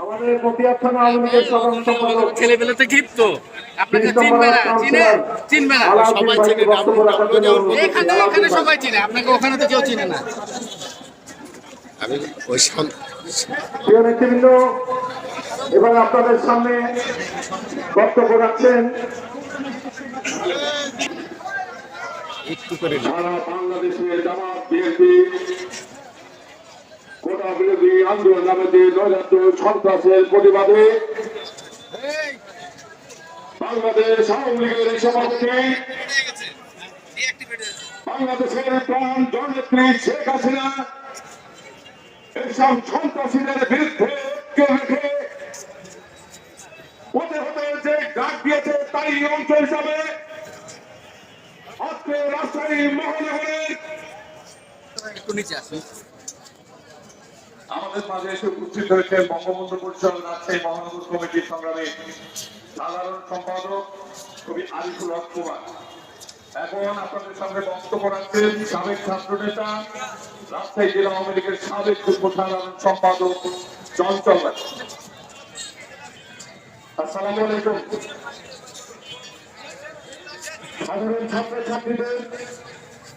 আমাদের মতিয়া থানা আওয়ামী লীগের সাধারণ সম্পাদক ছেলেবেলে তো ক্ষিপ্ত। আপনাকে চিনবে না চিনে চিনবে না। সবাই চিনে। এখানে এখানে সবাই চিনে আপনাকে ওখানে তো কেউ চিনে না। আমি ওই সন- প্রিয় নেতৃবৃন্দ এবার আপনাদের সামনে বক্তব্য রাখছেন একটু করে সারা বাংলাদেশের জামাত বিএনপি। কোটা বিরোধী আন্দোলন নামে যে নৈরাজ্য সন্ত্রাসের প্রতিবাদে বাংলাদেশ আওয়ামী লীগের সভাপতি বাংলাদেশের প্রাণ জননেত্রী শেখ হাসিনা এইসব সন্ত্রাসীদের বিরুদ্ধে ঐক্য রেখে হতে হতে যে ডাক দিয়েছে তাই অংশ হিসাবে আজকে রাজশাহী মহানগরের আমাদের মাঝে এসে উপস্থিত হয়েছেন বঙ্গবন্ধু পরিষদ রাজশাহী মহানগর কমিটির সংগ্রামী সাধারণ সম্পাদক কবি আরিফুল হক কুমার এখন আপনাদের সামনে বক্তব্য রাখছেন সাবেক ছাত্র নেতা, রাজশাহী জেলা আওয়ামী লীগের সাবেক যুগ্ম সাধারণ সম্পাদক চঞ্চল। আসসালামু আলাইকুম সাধারণ ছাত্রছাত্রীদের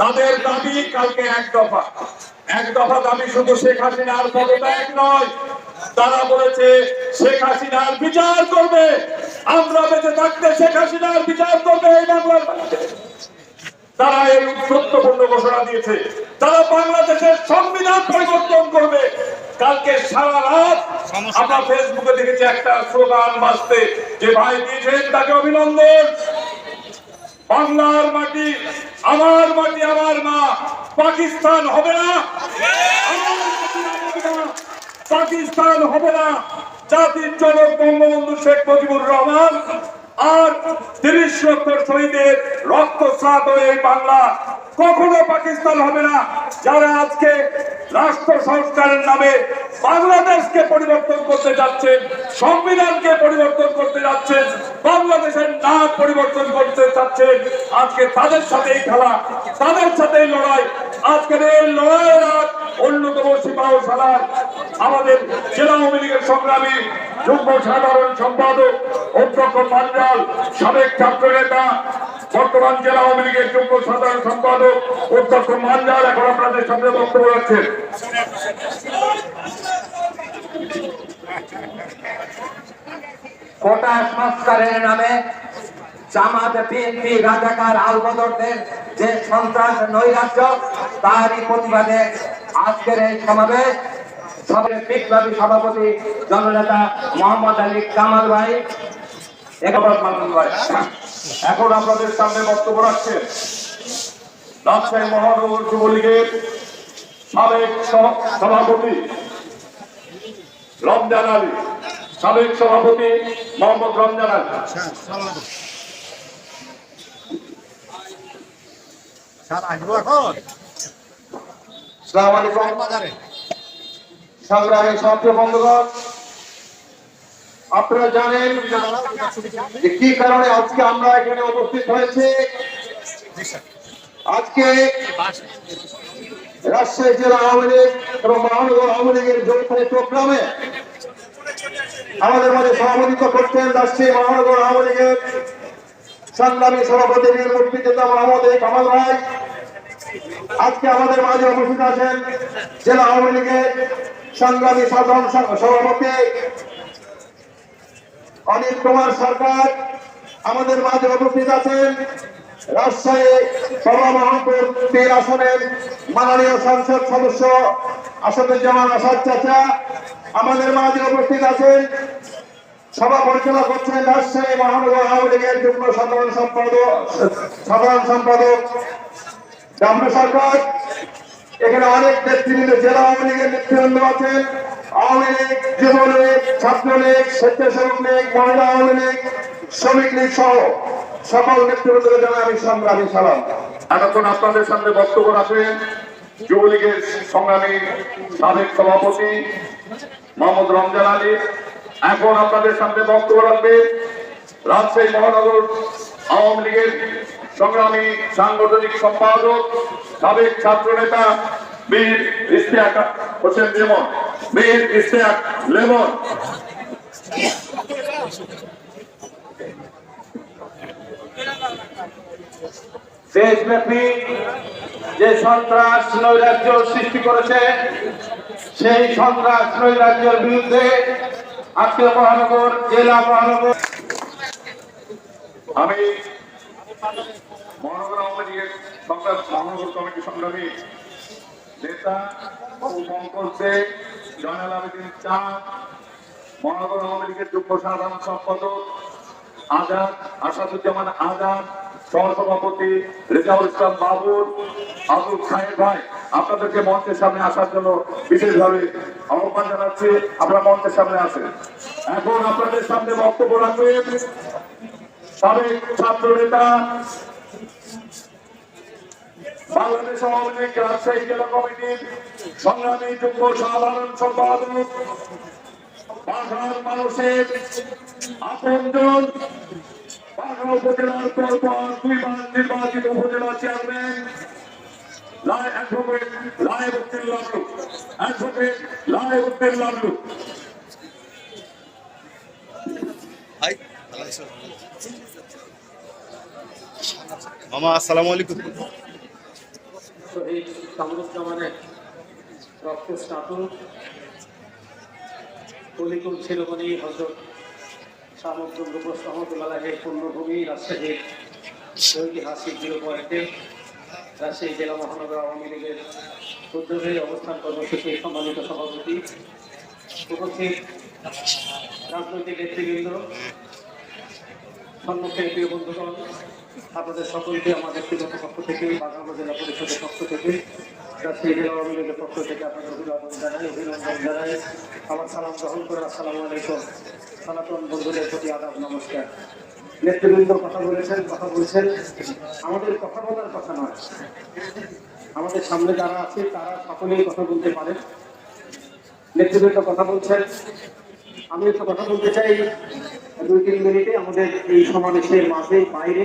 তাদের দাবি কালকে এক দফা। এক দফা দাবি শুধু শেখ হাসিনার পদত্যাগ নয় তারা বলেছে শেখ হাসিনার বিচার করবে। আমরা বেঁচে থাকতে শেখ হাসিনার বিচার করবে এই বাংলার তারা এই গুরুত্বপূর্ণ ঘোষণা দিয়েছে। তারা বাংলাদেশের সংবিধান পরিবর্তন করবে। কালকে সারা রাত আমরা ফেসবুকে দেখেছি একটা স্লোগান বাঁচতে যে ভাই দিয়েছেন তাকে অভিনন্দন। বাংলার মাটি, আমার মাটি, আমার মা। পাকিস্তান হবে না। পাকিস্তান হবে না। জাতির জনক বঙ্গবন্ধু শেখ মুজিবুর রহমান। আর তিরিশ লক্ষ শহীদের রক্ত রক্তস্রাত এই বাংলা কখনো পাকিস্তান হবে না। যারা আজকে রাষ্ট্র সংস্কারের নামে বাংলাদেশকে পরিবর্তন করতে যাচ্ছেন সংবিধানকে পরিবর্তন করতে যাচ্ছেন বাংলাদেশের নাম পরিবর্তন করতে চাচ্ছেন আজকে তাদের সাথেই খেলা, তাদের সাথেই লড়াই। আজকের এই লড়াইয়ের অন্যতম সিপাহ সালার আমাদের জেলা আওয়ামী লীগের সংগ্রামী যুগ্ম সাধারণ সম্পাদক অধ্যক্ষ পাঞ্জাল, সাবেক ছাত্র নেতা বর্তমান জেলা আওয়ামী লীগের যুগ্ম সাধারণ সম্পাদক অধ্যক্ষ মাঞ্জাল এখন আপনাদের সামনে বক্তব্য রাখছেন। কোটা সংস্কারের নামে জামাত বিএনপি, রাজাকার আলবদরদের যে সন্ত্রাস, নৈরাজ্য, তারই প্রতিবাদে আজকের এই সমাবেশ বিপ্লবী সভাপতি জননেতা মোহাম্মদ আলী কামাল ভাই। এখন আপনাদের সামনে বক্তব্য রাখছেন রাজশাহী মহানগর যুবলীগের সাবেক সভাপতি রমজান আলী সাবেক সভাপতি মোহাম্মদ রমজান আলী। সালাম আলাইকুম। সংগ্রামী ছাত্র বন্ধুগণ, আপনারা জানেন কি কারণে আজকে আমরা এখানে উপস্থিত হয়েছে? আজকে রাজশাহী জেলা আওয়ামী লীগ এবং মহানগর আওয়ামী লীগের যৌথ প্রোগ্রামে আমাদের মাঝে সভাপতিত্ব করছেন রাজশাহী মহানগর আওয়ামী লীগের সংগ্রামী সভাপতি বীর মুক্তিযোদ্ধা মোহাম্মদ কামাল ভাই। আজকে আমাদের মাঝে উপস্থিত আছেন জেলা আওয়ামী লীগের সংগ্রামী সাধারণ সভাপতি অনিল কুমার সরকার, আমাদের মাঝে উপস্থিত আছেন রাজশাহী সভা মহানপুর তিন আসনের মাননীয় সংসদ সদস্য আসাদুজ্জামান আসাদ চাচা, আমাদের মাঝে উপস্থিত আছেন সভা পরিচালনা করছেন রাজশাহী মহানগর আওয়ামী লীগের যুগ্ম সাধারণ সম্পাদক সাধারণ সম্পাদক রামনা সরকার এখানে অনেক নেতৃবৃন্দ জেলা আওয়ামী লীগের নেতৃবৃন্দ আছেন। আওয়ামী লীগ, যুবলীগ, ছাত্রলীগ স্বেচ্ছাসেবক লীগ মহিলা আওয়ামী লীগ, শ্রমিক লীগ সহ সকল নেতৃবৃন্দকে জানাই আমি সংগ্রামী সালাম। এতক্ষণ আপনাদের সামনে বক্তব্য রাখেন যুবলীগের সংগ্রামী সাবেক সভাপতি মোহাম্মদ রমজান আলী। এখন আপনাদের সামনে বক্তব্য রাখবেন রাজশাহী মহানগর আওয়ামী লীগের সংগ্রামী সাংগঠনিক সম্পাদক সাবেক ছাত্র নেতা বীর ইস্তেয়াক হোসেন লেমন বীর ইস্তেয়াক লেমন। দেশব্যাপী যে সন্ত্রাস নৈরাজ্য সৃষ্টি করেছে সেই সন্ত্রাস নৈরাজ্যের বিরুদ্ধে আজকে মহানগর জেলা মহানগর আমি মহানগর আওয়ামী লীগের নেতা পঙ্কজে জয়নাল চাঁদ, মহানগর সাধারণ সম্পাদক আজাদ আজাদ বাবুর আবুল খায়ের ভাই। আপনাদেরকে মঞ্চের সামনে আসার জন্য বিশেষভাবে আহ্বান জানাচ্ছি, আপনারা মঞ্চের সামনে আসেন এখন আপনাদের সামনে বক্তব্য রাখবেন সাবেক ছাত্র নেতা বাংলাদেশ আওয়ামী লীগ রাজশাহী জেলা কমিটির সংগ্রামী যুগ্ম সাধারণ সম্পাদক বাঘার মানুষের আপনজন বাঘা উপজেলার পর পর দুইবার নির্বাচিত উপজেলা chairman advocate Layeb Uddin advocate মামা, আসসালামু আলাইকুম। শহীদ কামরুজ্জামানের রক্তস্নাতু কলিকুল শিরোমণি হজরত সামুদ্র রহমতুল্লাহের পূর্ণভূমি রাজশাহীর ঐতিহাসিক জিরো পয়েন্টে রাজশাহী জেলা মহানগর আওয়ামী লীগের উদ্যোগে অবস্থান কর্মসূচির সম্মানিত সভাপতি, উপস্থিত রাজনৈতিক নেতৃবৃন্দ, সম্মুখে প্রিয় বন্ধুগণ আপনাদের সকলকে আমার ব্যক্তিগত পক্ষ থেকে বাগানো জেলা পরিষদের পক্ষ থেকে পক্ষ থেকে আপনাদের জানাই অভিনন্দন জানাই। আমার সালাম গ্রহণ করে আলাইকুম। সনাতন বন্ধুদের প্রতি আদাব, নমস্কার। নেতৃবৃন্দ কথা বলেছেন, কথা বলছেন। আমাদের কথা বলার কথা নয়। আমাদের সামনে যারা আছে, তারা সকলেই কথা বলতে পারেন। নেতৃবৃন্দ কথা বলছেন। আমি একটু কথা বলতে চাই। দুই তিন মিনিটে আমাদের এই সমাবেশের মাঝে বাইরে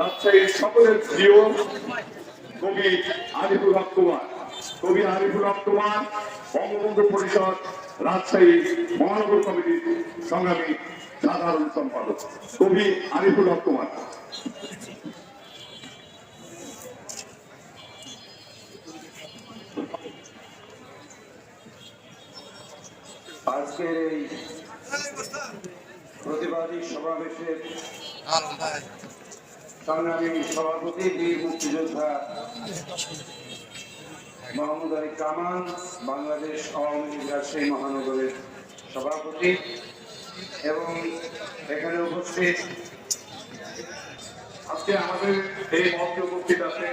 রাজশাহীর সকলের প্রিয় কবি আরিফুল হক কুমার। কবি আরিফুল হক কুমার বঙ্গবন্ধু পরিষদ রাজশাহী মহানগর কমিটির সংগ্রামী সাধারণ সম্পাদক। কবি আরিফুল হক কুমার। আজকের এই প্রতিবাদী সমাবেশের সংগ্রামী সভাপতি, বীর মুক্তিযোদ্ধা মোহাম্মদ আলী কামাল, বাংলাদেশ আওয়ামী লীগ রাজশাহী মহানগরের সভাপতি এবং এখানে উপস্থিত আজকে আমাদের এই মঞ্চে উপস্থিত আছে।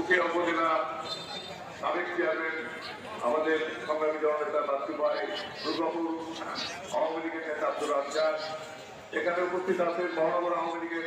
উকিয়া উপজেলা সাবেক চেয়ারম্যান, আমাদের সংগ্রামী জননেতা বাচ্চু ভাই, দুর্গাপুর আওয়ামী লীগের নেতা আব্দুল রাজ্জাক, এখানে উপস্থিত আছে মহানগর আওয়ামী লীগের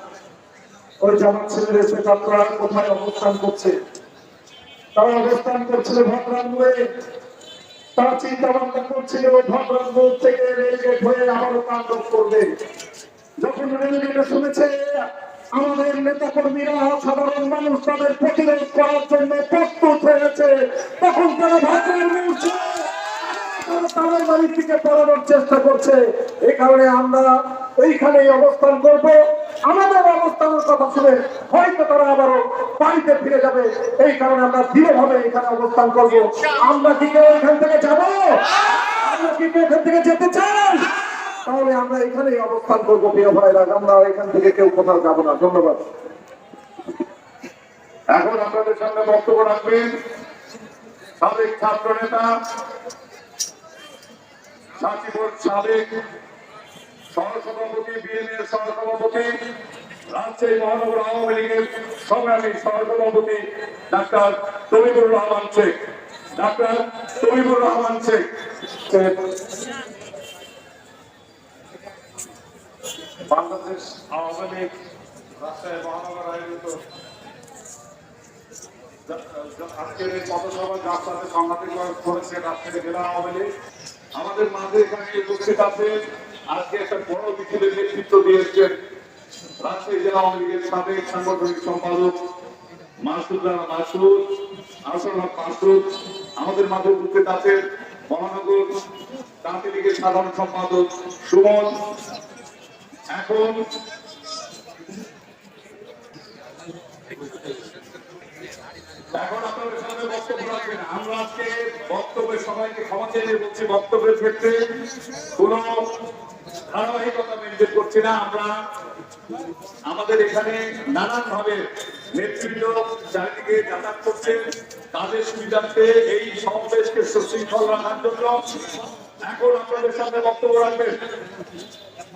ওই জামাত ছেলের প্রেতাত্মারা কোথায় অবস্থান করছে। তারা অবস্থান করছিল ভদ্রাঙ্গুয়ে তারা চিন্তা ভাবনা করছিল ভদ্রাঙ্গুর থেকে রেলগেট হয়ে আবারও তাণ্ডব করবে। যখন রেলগেটে শুনেছে, আমাদের নেতা কর্মীরা সাধারণ মানুষ, তাদের প্রতিরোধ করার জন্য প্রস্তুত হয়েছে। তখন তারা মূর্ছে তাদের বাড়ির দিকে পড়ানোর চেষ্টা করছে। এই কারণে আমরা ওইখানেই অবস্থান করব। আমাদের অবস্থানের কথা শুনে হয়তো তারা আবারও বাড়িতে ফিরে যাবে। এই কারণে আমরা দৃঢ়ভাবে এখানে অবস্থান করব। আমরা কি কেউ এখান থেকে যাব? আমরা কি কেউ এখান থেকে যেতে চাই? তাহলে আমরা এখানেই অবস্থান করব, প্রিয় ভাইরা। আমরা এখান থেকে কেউ কোথাও যাব না। ধন্যবাদ। এখন আপনাদের সামনে বক্তব্য রাখবেন সাবেক ছাত্র নেতা সাকিবুর সাবেক সহসভাপতি বিএনএর সহসভাপতি, রাজশাহী মহানগর আওয়ামী লীগের সংগ্রামী সহসভাপতি ডাক্তার তবিবুর রহমান শেখ। ডাক্তার তবিবুর রহমান শেখ। বাংলাদেশ আওয়ামী লীগ, রাজশাহী মহানগর আয়োজিত আজকের এই পথসভা যার সাথে করেছে রাজশাহী জেলা আওয়ামী লীগ, আমাদের মাঝে এখানে উপস্থিত আছে আজকে একটা বড় মিছিলের নেতৃত্ব দিয়েছেন রাজশাহী জেলা আওয়ামী লীগের সাবেক সাংগঠনিক সম্পাদক মাসুদুল্লাহ মাসুদ আসল হক মাসুদ, আমাদের মাঝে উপস্থিত আছেন মহানগর তাঁতি লীগের সাধারণ সম্পাদক সুমন। এখন এখন আপনাদের সামনে বক্তব্য রাখবেন। আমরা আজকে বক্তব্যের সবাইকে ক্ষমা চেয়ে বলছি, বক্তব্যের ক্ষেত্রে কোন ধারাবাহিকতা মেনটেন করছি না। আমরা আমাদের এখানে নানান ভাবে নেতৃত্ব চারিদিকে যাতায়াত করছে। তাদের সুবিধার্থে এই সমাবেশকে সুশৃঙ্খল রাখার জন্য এখন আপনাদের সামনে বক্তব্য রাখবেন।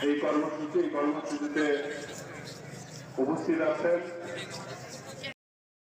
এই কর্মসূচি এই কর্মসূচিতে উপস্থিত আছেন